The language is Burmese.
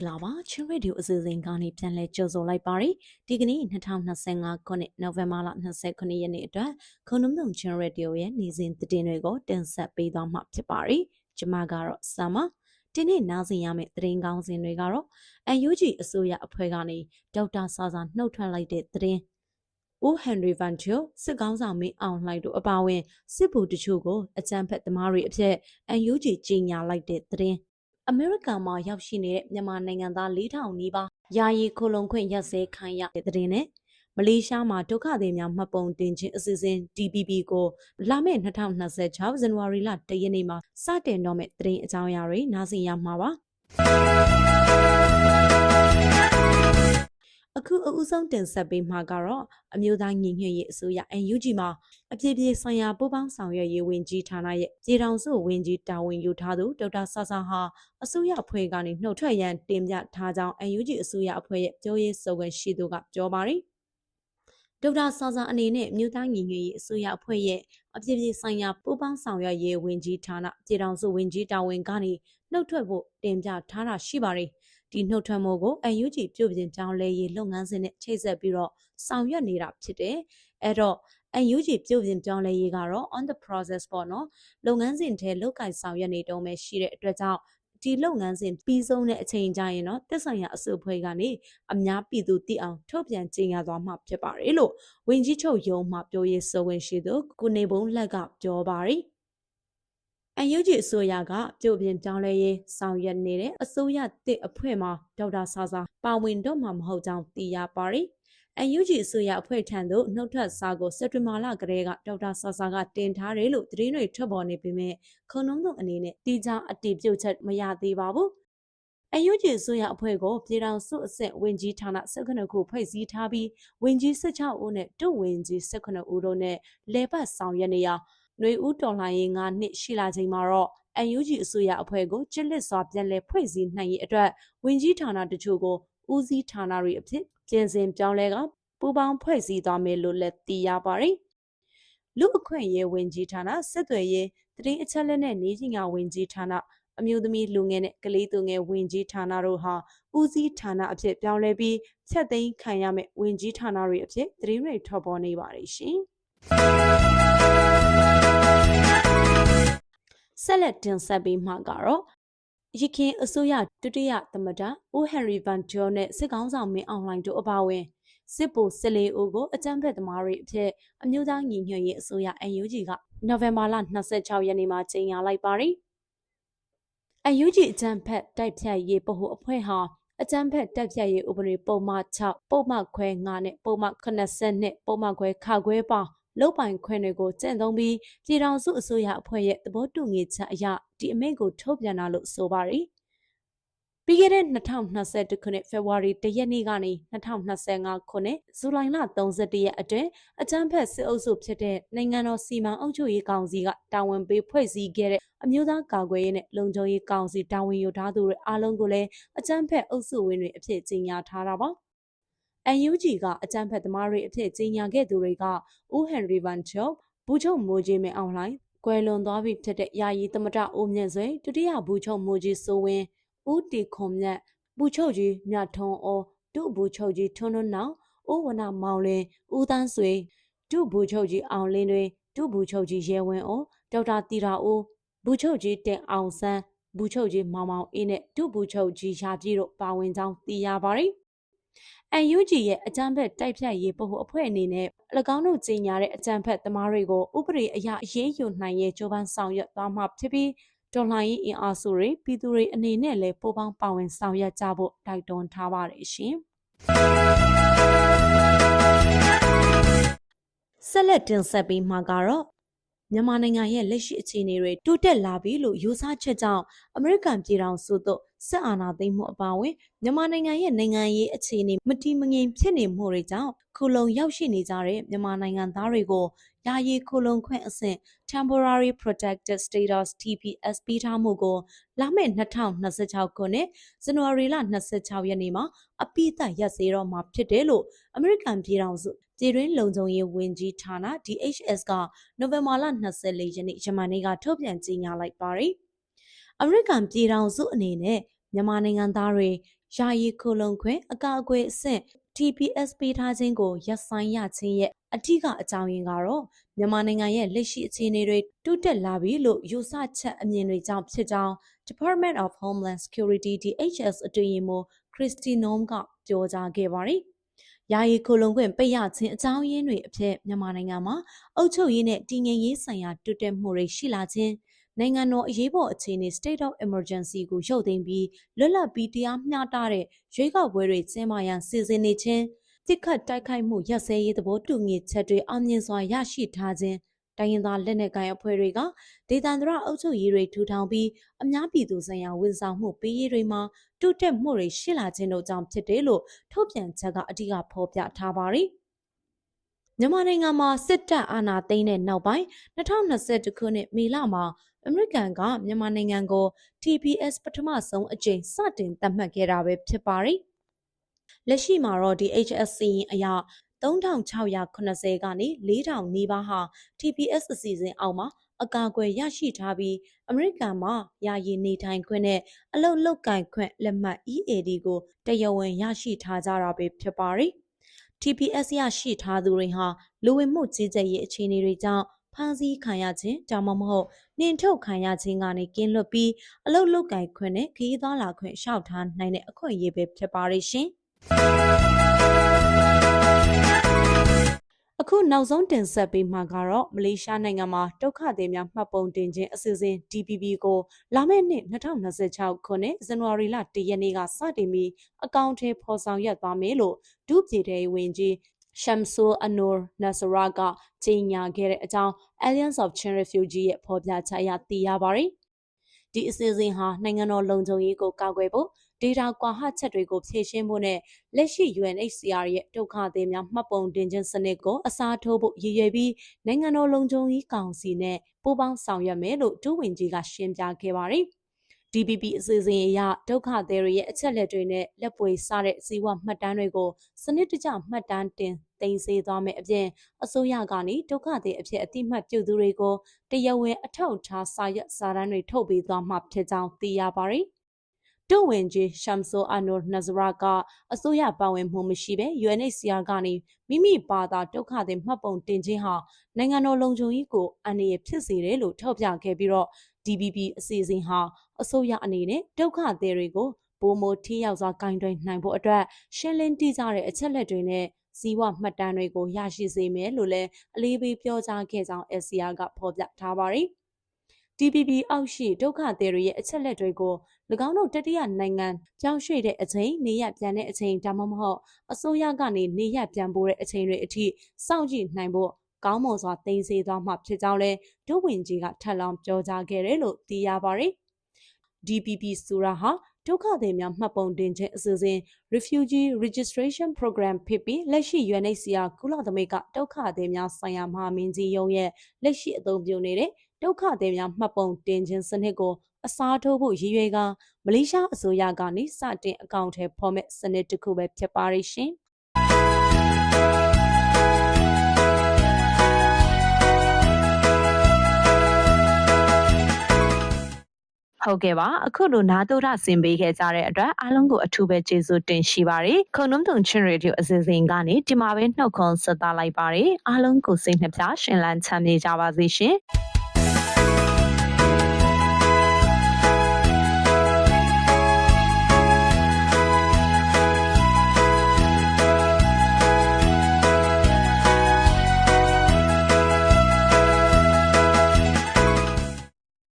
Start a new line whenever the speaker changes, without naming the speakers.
မင်္ဂလာပါချင်းရေဒီယိုအစီအစဉ်ကနေပြန်လဲကြိုဆိုလိုက်ပါရယ်ဒီကနေ့2025ခုနှစ်နိုဝင်ဘာလ29ရက်နေ့အတွက်ခုံနုံနုံချင်းရေဒီယိုရဲ့နေ့စဉ်သတင်းတွေကိုတင်ဆက်ပေးသွားမှာဖြစ်ပါရယ်ကျွန်မကတော့ဆမ်မဒီနေ့နားဆင်ရမယ့်သတင်းကောင်းစင်တွေကတော့အန်ယူဂျီအစိုးရအဖွဲ့ကနေဒေါက်တာဆာဆာနှုတ်ထွက်လိုက်တဲ့သတင်းဦးဟန်ရီဗန်ချီစစ်ကောင်းဆောင်မင်းအောင်လှိုက်တို့အပါအဝင်စစ်ဗိုလ်တချို့ကိုအကြမ်းဖက်သမားတွေအဖြစ်အန်ယူဂျီကြီးညာလိုက်တဲ့သတင်း အမေရိကန်မှာရောက်ရှိနေတဲ့မြန်မာနိုင်ငံသား4000နီးပါးယာယီခိုလုံခွင့်ရက်စဲခံရတဲ့တဲ့တင်နဲ့မလေးရှားမှာဒုက္ခသည်များမှတ်ပုံတင်ခြင်းအစီအစဉ် DPP ကိုလာမယ့်2026ဇန်နဝါရီလ1ရက်နေ့မှာစတင်တော့မယ့်သတင်းအကြောင်းအရာတွေနားဆင်ရမှာပါ အခုအဦးဆုံးတင်ဆက်ပေးမှာကတော့အမျိုးသားညီညွတ်ရေးအစိုးရ NUG မှာအပြည့်ပြည့်ဆိုင်ရာပူးပေါင်းဆောင်ရွက်ရေးဝန်ကြီးဌာနရဲ့ပြည်ထောင်စုဝန်ကြီးတာဝန်ယူထားသူဒေါက်တာဆာဆာဟာအစိုးရအဖွဲ့ကနေနှုတ်ထွက်ရန်တင်ပြထားကြောင်း NUG အစိုးရအဖွဲ့ရဲ့ပြောရေးဆိုခွင့်ရှိသူကပြောပါတယ်ဒေါက်တာဆာဆာအနေနဲ့မြို့သားညီညွတ်ရေးအစိုးရအဖွဲ့ရဲ့အပြည့်ပြည့်ဆိုင်ရာပူးပေါင်းဆောင်ရွက်ရေးဝန်ကြီးဌာနပြည်ထောင်စုဝန်ကြီးတာဝန်ကနေနှုတ်ထွက်ဖို့တင်ပြထားတာရှိပါတယ် ဒီနှုတ်ထွက်မှုကို UNG ပြုတ်ပြင်ပြောင်းလဲရေးလုပ်ငန်းစဉ်နဲ့ချိတ်ဆက်ပြီးတော့ဆောင်ရွက်နေတာဖြစ်တယ်။အဲ့တော့ UNG ပြုတ်ပြင်ပြောင်းလဲရေးကတော့ on the process ပေါ့နော်။လုပ်ငန်းစဉ်ထဲလောက်ကင်ဆောင်ရွက်နေတုံးပဲရှိတဲ့အတွက်ကြောင့်ဒီလုပ်ငန်းစဉ်ပြီးဆုံးတဲ့အချိန်ကျရင်တော့တက်ဆိုင်ရာအစုအဖွဲ့ကနေအများပြည်သူသိအောင်ထုတ်ပြန်ကြေညာသွားမှာဖြစ်ပါတယ်လို့ဝင်းကြီးချုပ်ရုံးမှပြောရေးဆိုဝင်ရှိသူကုနေဘုံလက်ကပြောပါတယ်။ အန်ယူဂျီအစိုးရကပြုတ်ပြင်ပြောင်းလဲရေးဆောင်ရွက်နေတဲ့အစိုးရတစ်အဖွဲ့မှာဒေါက်တာဆာဆာပါဝင်တော့မှာမဟုတ်ကြောင်းသိရပါတယ်။အန်ယူဂျီအစိုးရအဖွဲ့ထံသို့နှုတ်ထွက်စာကိုစက်တင်ဘာလကတည်းကဒေါက်တာဆာဆာကတင်ထားတယ်လို့သတင်းတွေထွက်ပေါ်နေပေမဲ့ခုံနှုံးတို့အနေနဲ့တီးခြားအတည်ပြုချက်မရသေးပါဘူး။အယူဂျီဆိုရအဖွဲ့ကိုပြည်ထောင်စုအဆင့်ဝင်ကြီးဌာန19ခုဖွဲ့စည်းထားပြီးဝင်ကြီး16ဦးနဲ့တုတ်ဝင်ကြီး18ဦးတို့နဲ့လဲပတ်ဆောင်ရွက်နေရာ ຫນွေဦးတော်လှန်ရေး၅နှစ်ရှိလာချိန်မှာတော့ UNG အစိုးရအဖွဲ့ကိုကျစ်လစ်စွာပြန်လည်ဖွဲ့စည်းနိုင်ရေးအတွက်ဝင်ကြီးဌာနတချို့ကိုဦးစီးဌာနတွေအဖြစ်ပြင်ဆင်ပြောင်းလဲကပူးပေါင်းဖွဲ့စည်းသွားမယ်လို့လည်းသိရပါတယ်။လူအခွင့်အရေးဝင်ကြီးဌာနစစ်သွေးရေးတရင်အချက်လက်နဲ့နေကြီးငါဝင်ကြီးဌာနအမျိုးသမီးလူငယ်နဲ့ကလေးသူငယ်ဝင်ကြီးဌာနတို့ဟာဦးစီးဌာနအဖြစ်ပြောင်းလဲပြီးချက်သိမ်းခံရမယ့်ဝင်ကြီးဌာနတွေအဖြစ်တရင်တွေထွက်ပေါ်နေပါတယ်ရှင်။ ဆက်လက်တင်ဆက်ပေးမှာကတော့ရခင်အစိုးရဒုတိယသမ္မတဦးဟန်ရီဗန်ဂျောနဲ့စစ်ကောင်းဆောင်မင်းအောင်လှိုင်တို့အပါအဝင်စစ်ဗိုလ်စစ်လေးဦးကိုအကြမ်းဖက်သမားတွေအဖြစ်အမျိုးသားညီညွတ်ရေးအစိုးရ UNG ကနိုဝင်ဘာလ26ရက်နေ့မှာကြေညာလိုက်ပါတယ်။ UNG အကြမ်းဖက်တိုက်ဖြတ်ရေးဗဟိုအဖွဲ့ဟာအကြမ်းဖက်တိုက်ဖြတ်ရေးဥပဒေပုံမှန်6ပုံမှန်ခွဲ9နဲ့ပုံမှန်80နဲ့ပုံမှန်ခွဲခခွဲပါ လုတ်ပိုင်ခွင့်တွေကိုကျင့်သုံးပြီးပြည်ထောင်စုအစိုးရအဖွဲ့ရဲ့သဘောတူညီချက်အရဒီအမိန့်ကိုထုတ်ပြန်တာလို့ဆိုပါတယ်။ပြီးခဲ့တဲ့2021ခုနှစ်ဖေဖော်ဝါရီ၁ရက်နေ့ကနေ2025ခုနှစ်ဇူလိုင်လ31ရက်အတွင်းအကြမ်းဖက်စစ်အုပ်စုဖြစ်တဲ့နိုင်ငံတော်စီမံအုပ်ချုပ်ရေးကောင်စီကတာဝန်ပေးဖွဲ့စည်းခဲ့တဲ့အမျိုးသားကာကွယ်ရေးနဲ့လုံခြုံရေးကောင်စီတာဝန်ယူထားသူတွေအားလုံးကိုလည်းအကြမ်းဖက်အုပ်စုဝင်တွေအဖြစ်ကြီးညာထားတာပါ။ UNG ကအကြံဖက်သမားတွေအဖြစ်ကြီးညာခဲ့သူတွေကဦးဟန်ရီဗန်ချုပ်ဘူချုပ်မိုးကြီးမင်းအောင်လှိုင်ကွယ်လွန်သွားပြီဖြစ်တဲ့ယာယီသမတဦးမြင့်စွေဒုတိယဘူချုပ်မိုးကြီးစိုးဝင်းဦးတီခွန်မြတ်ဘူချုပ်ကြီးမြတ်ထွန်းအောဒုဘူချုပ်ကြီးထွန်းထွန်းနောင်ဦးဝနမောင်လင်းဦးတန်းဆွေဒုဘူချုပ်ကြီးအောင်လင်းတွေဒုဘူချုပ်ကြီးရဲဝင်းအောဒေါက်တာတီရာဦးဘူချုပ်ကြီးတင်အောင်ဆန်းဘူချုပ်ကြီးမောင်မောင်အေးနဲ့ဒုဘူချုပ်ကြီးရာပြည်တို့ပါဝင်ကြောင်းသိရပါတယ်။ UNG ရဲ့အကြမ်းဖက်တိုက်ဖြတ်ရေးဗဟိုအဖွဲ့အနေနဲ့၎င်းတို့ကြီးညာတဲ့အကြမ်းဖက်သမားတွေကိုဥပဒေအရအရေးယူနိုင်ရေးကြိုးပမ်းဆောင်ရွက်သွားမှာဖြစ်ပြီးတော်လှန်ရေးအင်အားစုတွေပြည်သူတွေအနေနဲ့လည်းပိုပေါင်းပါဝင်ဆောင်ရွက်ကြဖို့တိုက်တွန်းထားပါတယ်ရှင်။ဆက်လက်တင်ဆက်ပြီးမှာကတော့ မြန်မာနိုင်ငံရဲ့လက်ရှိအခြေအနေတွေတိုးတက်လာပြီလို့ယူဆချက်ကြောင့်အမေရိကန်ပြည်ထောင်စုသို့စစ်အာဏာသိမ်းမှုအပါအဝင်မြန်မာနိုင်ငံရဲ့နိုင်ငံရေးအခြေအနေမတည်မငြိမ်ဖြစ်နေမှုတွေကြောင့်ခုလုံရောက်ရှိနေကြတဲ့မြန်မာနိုင်ငံသားတွေကိုယာယီခုလုံခွင့်အဆင့် Temporary Protected Status TPS ပေးထားမှုကိုလာမယ့်2026ခုနှစ်ဇန်နဝါရီလ26ရက်နေ့မှာအပိသက်ရက်စေတော့မှာဖြစ်တယ်လို့အမေရိကန်ပြည်ထောင်စု ပြည်တွင်းလုံခြုံရေးဝန်ကြီးဌာန DHS ကနိုဝင်ဘာလ24ရက်နေ့ယမန်နေ့ကထုတ်ပြန်ကြေညာလိုက်ပါတယ်။အမေရိကန်ပြည်ထောင်စုအနေနဲ့မြန်မာနိုင်ငံသားတွေယာယီခိုလုံခွင့်အကာအကွယ်အဆင့် TPS ပေးထားခြင်းကိုရပ်ဆိုင်းရခြင်းရဲ့အထူးအကြောင်းရင်းကတော့မြန်မာနိုင်ငံရဲ့လက်ရှိအခြေအနေတွေတိုးတက်လာပြီလို့ယူဆချက်အမြင်တွေကြောင့်ဖြစ်ကြောင်း Department of Homeland Security DHS အတွင်းရေးမှူး Christy Nom ကပြောကြားခဲ့ပါတယ်။ ယာယီခိုလုံခွင့်ပိတ်ရခြင်းအကြောင်းရင်းတွေအဖြစ်မြန်မာနိုင်ငံမှာအုပ်ချုပ်ရေးနဲ့တည်ငြိမ်ရေးဆိုင်ရာတိုးတက်မှုတွေရှိလာခြင်းနိုင်ငံတော်အရေးပေါ်အခြေအနေ State of Emergency ကိုရုပ်သိမ်းပြီးလွတ်လပ်ပြီးတရားမျှတတဲ့ရွေးကောက်ပွဲတွေကျင်းပရန်စီစဉ်နေခြင်းတစ်ခတ်တိုက်ခိုက်မှုရပ်စဲရေးသဘောတူညီချက်တွေအောင်မြင်စွာရရှိထားခြင်း တိုင်းရင်းသားလက်နက်ကိုင်အဖွဲ့တွေကဒေသန္တရအုပ်ချုပ်ရေးတွေထူထောင်ပြီးအများပြည်သူဆိုင်ရာဝန်ဆောင်မှုပေးရေးတွေမှာတိုးတက်မှုတွေရှိလာခြင်းတို့ကြောင့်ဖြစ်တယ်လို့ထုတ်ပြန်ချက်ကအဓိကဖော်ပြထားပါတယ်။မြန်မာနိုင်ငံမှာစစ်တပ်အာဏာသိမ်းတဲ့နောက်ပိုင်း2021ခုနှစ်မေလမှာအမေရိကန်ကမြန်မာနိုင်ငံကို TPS ပထမဆုံးအကြိမ်စတင်သတ်မှတ်ခဲ့တာပဲဖြစ်ပါတယ်။လက်ရှိမှာတော့ဒီ HSC အရ 3680ကနေ4000နီးပါးဟာ TPS အစီအစဉ်အောက်မှာအကာအကွယ်ရရှိထားပြီးအမေရိကန်မှာယာယီနေထိုင်ခွင့်နဲ့အလုပ်လုပ်ကင်ခွင့်လက်မှတ် EAD ကိုတရားဝင်ရရှိထားကြတာပဲဖြစ်ပါတယ်။ TPS ရရှိထားသူတွေဟာလူဝင်မှုကြီးကြပ်ရေးအခြေအနေတွေကြောင့်ဖမ်းဆီးခံရခြင်းဒါမှမဟုတ်နှင်ထုတ်ခံရခြင်းကနေကင်းလွတ်ပြီးအလုတ်လုတ်ကင်ခွင့်နဲ့ခရီးသွားလာခွင့်လျှောက်ထားနိုင်တဲ့အခွင့်အရေးပဲဖြစ်ပါရဲ့ရှင် အခုနောက်ဆုံးတင်ဆက်ပေးမှာကတော့မလေးရှားနိုင်ငံမှာဒုက္ခသည်များမှတ်ပုံတင်ခြင်းအစီအစဉ် DPP ကိုလာမယ့်နှစ်2026ခုနှစ်ဇန်နဝါရီလ1ရက်နေ့ကစတင်ပြီးအကောင့်ထဲပေါ်ဆောင်ရွက်သွားမယ်လို့ဒုပြည်ထောင်ဝင်ကြီး Shamsul Anur Nasra ကကြေညာခဲ့တဲ့အကြောင်း Alliance of Chin Refugee ရဲ့ဖော်ပြချက်အရသိရပါတယ်။ဒီအစီအစဉ်ဟာနိုင်ငံတော်လုံခြုံရေးကိုကာကွယ်ဖို့ ဒေတာကွာဟချက်တွေကိုဖြည့်ရှင်းဖို့နဲ့လက်ရှိ UNHCR ရဲ့ဒုက္ခသည်များမှတ်ပုံတင်ခြင်းစနစ်ကိုအစားထိုးဖို့ရည်ရွယ်ပြီးနိုင်ငံတော်လုံခြုံရေးကောင်စီနဲ့ပူးပေါင်းဆောင်ရွက်မယ်လို့ဒုဝန်ကြီးကရှင်းပြခဲ့ပါတယ်။ DPP အစီအစဉ်အရဒုက္ခသည်တွေရဲ့အချက်လက်တွေနဲ့လက်ပွေစတဲ့ဇီဝမှတ်တမ်းတွေကိုစနစ်တကျမှတ်တမ်းတင်သိမ်းဆည်းသွားမယ်အပြင်အစိုးရကနေဒုက္ခသည်အဖြစ်အတိမတ်ပြုသူတွေကိုတရားဝင်အထောက်အထားစာရွက်စာတမ်းတွေထုတ်ပေးသွားမှာဖြစ်ကြောင်းသိရပါတယ်။ တိုဝင်ကြီးရှမ်ဆိုအနိုနဇရာကအစိုးရပါဝင်မှုမရှိဘဲ UNHCR ကနေမိမိဘာသာဒုက္ခသည်မှတ်ပုံတင်ခြင်းဟာနိုင်ငံတော်လုံခြုံရေးကိုအန္တရာယ်ဖြစ်စေတယ်လို့ထောက်ပြခဲ့ပြီးတော့ DBB အစီအစဉ်ဟာအစိုးရအနေနဲ့ဒုက္ခသည်တွေကိုပုံမထိရောက်စွာဂိုင်းတွင်နိုင်ဖို့အတွက်ရှင်းလင်းတိကျတဲ့အချက်လက်တွေနဲ့ဇီဝမှတ်တမ်းတွေကိုရရှိစေမယ်လို့လည်းအလေးပေးပြောကြားခဲ့ကြောင်း SCR ကဖော်ပြထားပါတယ်။ TPP အောက်ရှိဒုက္ခသည်တွေရဲ့အချက်လက်တွေကို၎င်းတို့တတိယနိုင်ငံပြောင်းရွှေ့တဲ့အချိန်နေရပြန်တဲ့အချိန်ဒါမှမဟုတ်အစိုးရကနေနေရပြန်ပို့တဲ့အချိန်တွေအထိစောင့်ကြည့်နိုင်ဖို့ကောင်းမွန်စွာတင်စေသွားမှာဖြစ်ကြောင်းလဲဒုဝန်ကြီးကထပ်လောင်းပြောကြားခဲ့တယ်လို့သိရပါတယ်။ DPP ဆိုတာဟာဒုက္ခသည်များမှတ်ပုံတင်ခြင်းအစီအစဉ် Refugee Registration Program ဖြစ်ပြီးလက်ရှိ UNHCR ကုလသမဂ္ဂဒုက္ခသည်များဆိုင်ရာမဟာမင်းကြီးရုံးရဲ့လက်ရှိအသုံးပြုနေတဲ့ ဒုက္ခသည်များမှတ်ပုံတင်ခြင်းစနစ်ကိုအစားထိုးဖို့ရည်ရွယ်ကမလေးရှားအစိုးရကနေစတင်အကောင့်ထဲဖော်မဲ့စနစ်တစ်ခုပဲဖြစ်ပါရရှင်။ဟုတ်ကဲ့ပါအခုလိုနာတော်ရဆင်ပေးခဲ့ကြတဲ့အတွက်အားလုံးကိုအထူးပဲကျေးဇူးတင်ရှိပါတယ်ခုံနှုံတုံချင်းရေဒီယိုအစီအစဉ်ကနေဒီမှာပဲနှုတ်ခွန်းဆက်သလိုက်ပါတယ်အားလုံးကိုစိတ်နှပြရှင်လန်းချမ်းမြေကြပါစေရှင်